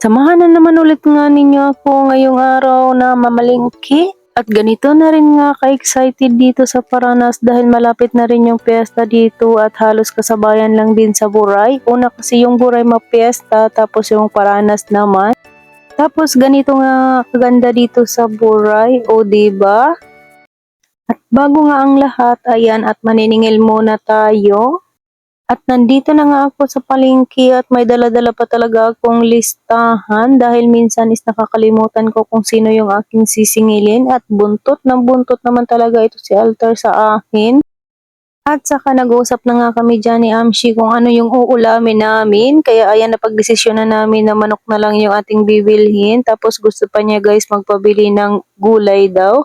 Samahan na naman ulit nga ninyo ako ngayong araw na mamalingki. At ganito na rin nga ka-excited dito sa Paranas dahil malapit na rin yung piyesta dito at halos kasabayan lang din sa Buray. Una kasi yung Buray mapiesta tapos yung Paranas naman. Tapos ganito nga kaganda dito sa Buray, o ba? At bago nga ang lahat, ayan at maniningil muna tayo. At nandito na nga ako sa palengke at may dala-dala pa talaga akong listahan dahil minsan is nakakalimutan ko kung sino yung aking sisingilin at buntot ng buntot naman talaga ito si Alter sa akin. At saka nag-uusap na nga kami dyan ni Amshi kung ano yung uulamin namin. Kaya ayan, napagdesisyon na namin na manok na lang yung ating bibilhin. Tapos gusto pa niya guys magpabili ng gulay daw.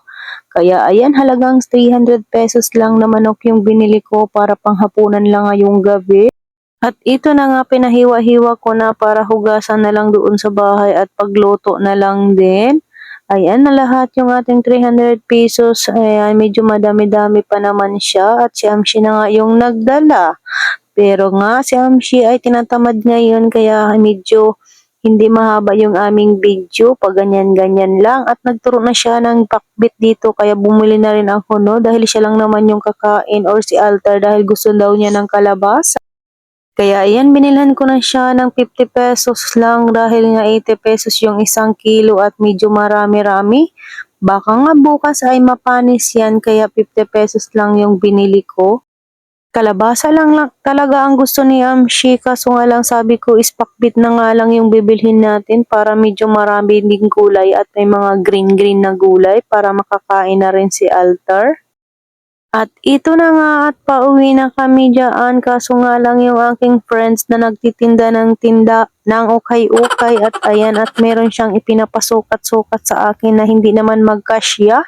Kaya ayan, halagang 300 pesos lang na manok yung binili ko para panghapunan lang ngayong gabi. At ito na nga pinahiwa-hiwa ko na para hugasan na lang doon sa bahay at pagluto na lang din. Ayan na lahat yung ating 300 pesos. Ayan, medyo madami-dami pa naman siya. At si Amshi na nga yung nagdala. Pero nga, si Amshi ay tinatamad ngayon kaya medyo hindi mahaba yung aming video. Pag ganyan-ganyan lang. At nagturo na siya ng pakbit dito. Kaya bumili na rin ako, no? Dahil siya lang naman yung kakain or si Altar dahil gusto daw niya ng kalabasa. Kaya ayan, binilhan ko na siya ng 50 pesos lang dahil nga 80 pesos yung isang kilo at medyo marami-rami. Baka nga bukas ay mapanis yan kaya 50 pesos lang yung binili ko. Kalabasa lang, lang talaga ang gusto ni Amshi kaso nga lang sabi ko ispakbit na nga lang yung bibilhin natin para medyo marami ding gulay at may mga green-green na gulay para makakain na rin si Altar. At ito na nga at pauwi na kami dyan kaso nga lang yung aking friends na nagtitinda ng tinda ng ukay-ukay at ayan at meron siyang ipinapasukat-sukat sa akin na hindi naman magkasya.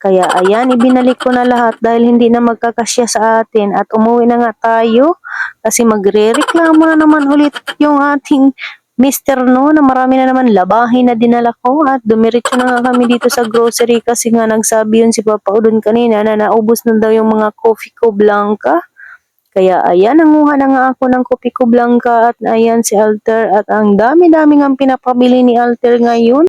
Kaya ayan, ibinalik ko na lahat dahil hindi na magkakasya sa atin at umuwi na nga tayo kasi magre-reklamo na naman ulit yung ating Mr. No na marami na naman labahin na dinala ko at dumiretso na nga kami dito sa grocery kasi nga nagsabi yun si Papa Udon kanina na naubos na daw yung mga coffee ko blanca. Kaya ayan, nanguha na nga ako ng kopi ko blanca at ayan si Alter at ang dami-dami nga pinapabili ni Alter ngayon.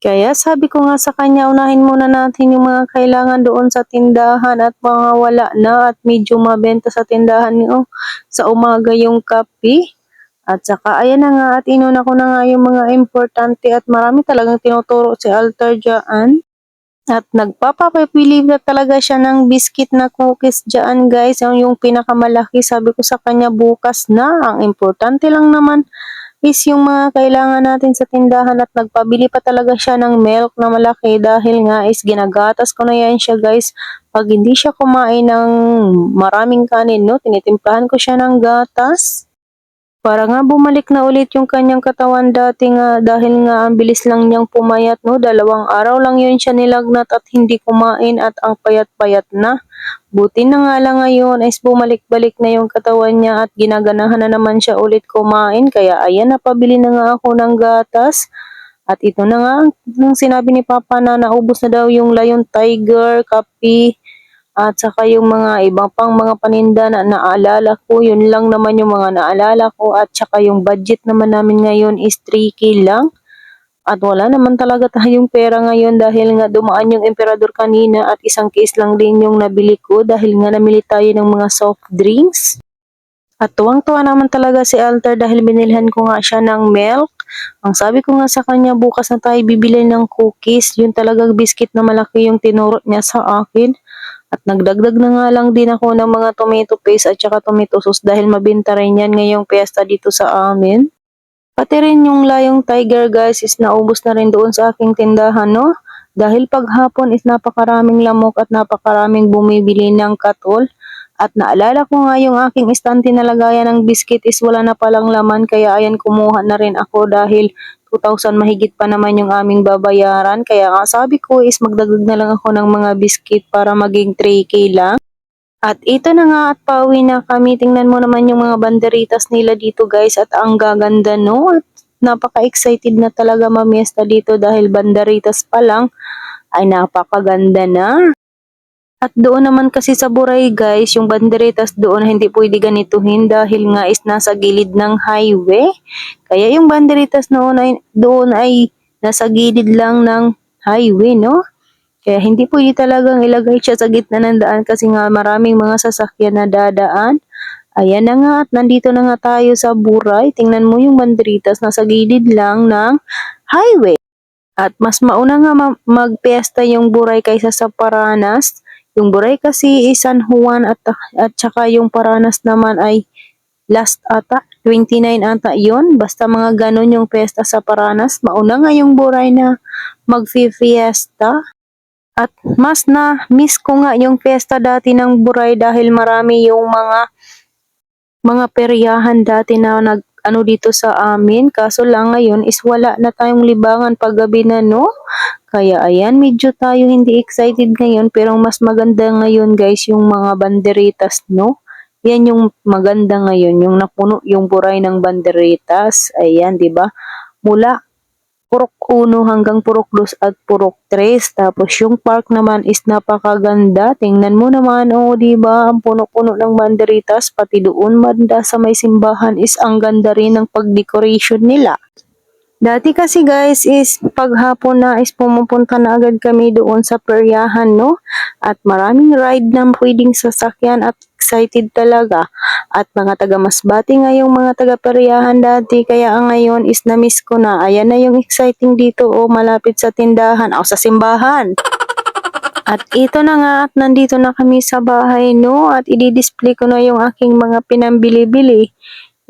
Kaya sabi ko nga sa kanya, unahin muna natin yung mga kailangan doon sa tindahan at mga wala na at medyo mabenta sa tindahan niyo sa umaga yung kape. At saka ayan na nga at inuna ko na nga yung mga importante at marami talagang tinuturo si Alter dyan. At nagpapapili na talaga siya ng biscuit na cookies dyan guys. Yung pinakamalaki sabi ko sa kanya bukas na. Ang importante lang naman is yung mga kailangan natin sa tindahan at nagpabili pa talaga siya ng milk na malaki dahil nga is ginagatas ko na yan siya guys. Pag hindi siya kumain ng maraming kanin, no, tinitimplahan ko siya ng gatas. Para nga bumalik na ulit yung kanyang katawan dati nga dahil nga ang bilis lang niyang pumayat no. Dalawang araw lang yun siya nilagnat at hindi kumain at ang payat-payat na. Buti na nga lang ngayon ay bumalik-balik na yung katawan niya at ginaganahan na naman siya ulit kumain. Kaya ayan napabili na nga ako ng gatas. At ito na nga ang sinabi ni Papa na naubos na daw yung Lion Tiger, kape, at saka yung mga ibang pang mga paninda na naalala ko, yun lang naman yung mga naalala ko. At saka yung budget naman namin ngayon is 3K lang. At wala naman talaga tayong pera ngayon dahil nga dumaan yung emperador kanina at isang case lang din yung nabili ko dahil nga namili tayo ng mga soft drinks. At tuwang-tuwa naman talaga si Alter dahil binilhan ko nga siya ng milk. Ang sabi ko nga sa kanya, bukas na tayo bibili ng cookies. Yun talagang biscuit na malaki yung tinuro niya sa akin. At nagdagdag na nga lang din ako ng mga tomato paste at saka tomato sauce dahil mabinta rin yan ngayong piyesta dito sa amin. Pati rin yung layong tiger guys is naubos na rin doon sa aking tindahan no. Dahil paghapon is napakaraming lamok at napakaraming bumibili ng katol. At naalala ko nga yung aking istante na lagayan ng biscuit is wala na palang laman kaya ayan kumuha na rin ako dahil 2,000 mahigit pa naman yung aming babayaran. Kaya nga sabi ko is magdagdag na lang ako ng mga biscuit para maging 3K lang. At ito na nga at pauwi na kami. Tingnan mo naman yung mga banderitas nila dito guys at ang gaganda no. At napaka-excited na talaga mamiesta dito dahil banderitas pa lang ay napakaganda na. At doon naman kasi sa Buray guys, yung banderitas doon hindi pwede ganituhin dahil nga is nasa gilid ng highway. Kaya yung banderitas noon ay doon ay nasa gilid lang ng highway, no? Kaya hindi pwede talagang ilagay siya sa gitna ng daan kasi nga maraming mga sasakyan na dadaan. Ayan na nga at nandito na nga tayo sa Buray. Tingnan mo yung banderitas nasa gilid lang ng highway. At mas mauna nga ma- magpiesta yung Buray kaysa sa Paranas. Yung Buray kasi is San Juan at, at saka yung Paranas naman ay last ata, 29 ata yon Basta mga ganon yung pesta sa Paranas. Mauna nga yung Buray na magfi-fiesta. At mas na miss ko nga yung fiesta dati ng Buray dahil marami yung mga mga peryahan dati na nag ano dito sa amin. Kaso lang ngayon is wala na tayong libangan paggabi na no. Kaya ayan, medyo tayo hindi excited ngayon pero mas maganda ngayon guys yung mga banderitas no. Yan yung maganda ngayon, yung napuno yung buray ng banderitas. Ayan, 'di ba? Mula purok 1 hanggang purok 2 at purok 3. Tapos yung park naman is napakaganda. Tingnan mo naman, oh, di ba? Ang puno-puno ng banderitas, pati doon banda sa may simbahan is ang ganda rin ng pag-decoration nila. Dati kasi guys is paghapon na is pumupunta na agad kami doon sa peryahan no? At maraming ride na pwedeng sasakyan at excited talaga. At mga taga Masbati nga yung mga taga peryahan dati kaya ngayon is na-miss ko na. Ayan na yung exciting dito o malapit sa tindahan o sa simbahan. At ito na nga at nandito na kami sa bahay no? At i-display ko na yung aking mga pinambili-bili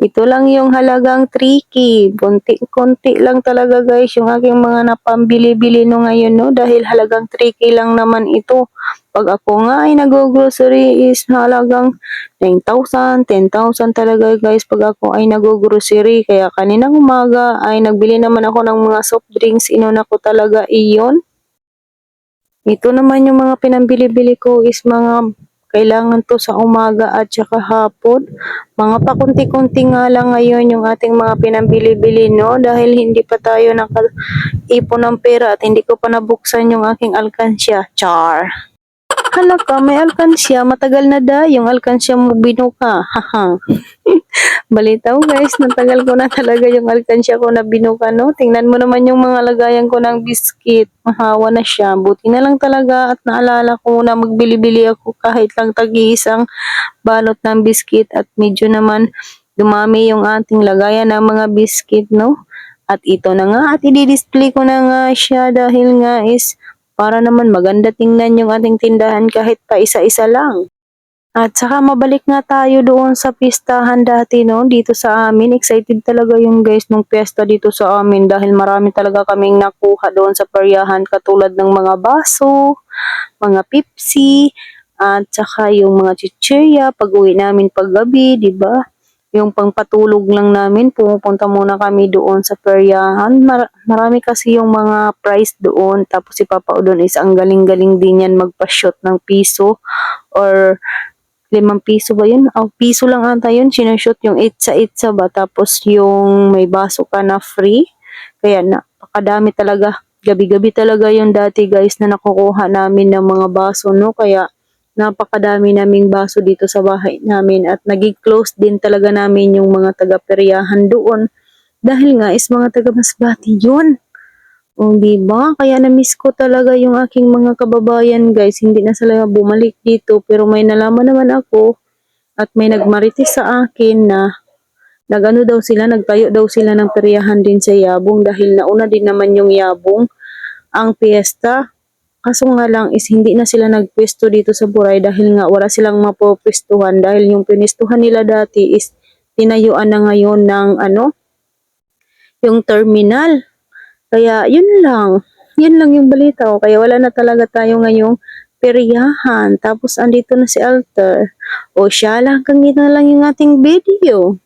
ito lang yung halagang 3K. Konti-konti lang talaga guys yung aking mga napambili-bili no ngayon no dahil halagang 3K lang naman ito. Pag ako nga ay nag-grocery is halagang 9,000, 10,000 talaga guys pag ako ay nag-grocery. Kaya kaninang umaga ay nagbili naman ako ng mga soft drinks. Inuna ko talaga iyon. Ito naman yung mga pinambili-bili ko is mga kailangan to sa umaga at saka hapon. Mga pakunti-kunti nga lang ngayon yung ating mga pinambili-bili, no? Dahil hindi pa tayo nakaipon ng pera at hindi ko pa nabuksan yung aking alkansya. Char! Hala ka, may alkansya. Matagal na da yung alkansya mo binuka. Haha. Balitaw guys, natagal ko na talaga yung alkansya ko na binuka, no? Tingnan mo naman yung mga lagayan ko ng biskit. Mahawa na siya. Buti na lang talaga at naalala ko na magbili-bili ako kahit lang tag-iisang balot ng biskit at medyo naman dumami yung ating lagayan ng mga biskit, no? At ito na nga at i-display ko na nga siya dahil nga is para naman maganda tingnan yung ating tindahan kahit pa isa-isa lang. At saka mabalik nga tayo doon sa pistahan dati no, dito sa amin. Excited talaga yung guys nung piyesta dito sa amin dahil marami talaga kaming nakuha doon sa peryahan katulad ng mga baso, mga pipsi, at saka yung mga chichirya pag uwi namin paggabi, di ba? Yung pangpatulog lang namin, pumupunta muna kami doon sa peryahan. Mar- marami kasi yung mga price doon. Tapos si Papa Udon is ang galing-galing din yan magpa-shoot ng piso or limang piso ba yun? Oh, piso lang ata yun. Sinushoot yung itsa-itsa ba? Tapos yung may baso ka na free. Kaya napakadami talaga. Gabi-gabi talaga yung dati guys na nakukuha namin ng mga baso, no? Kaya napakadami naming baso dito sa bahay namin at naging close din talaga namin yung mga taga-peryahan doon. Dahil nga is mga taga-Masbati yun. O, di ba? Kaya na-miss ko talaga yung aking mga kababayan, guys. Hindi na sila bumalik dito. Pero may nalaman naman ako at may nagmarites sa akin na nagano daw sila, nagtayo daw sila ng peryahan din sa Yabong dahil nauna din naman yung Yabong ang piyesta. Kaso nga lang is hindi na sila nagpwesto dito sa Buray dahil nga wala silang mapopwestuhan dahil yung pinistuhan nila dati is tinayuan na ngayon ng ano, yung terminal. Kaya yun lang. Yun lang yung balita ko. Kaya wala na talaga tayo ngayong peryahan. Tapos andito na si Alter. O siya lang, na lang yung ating video.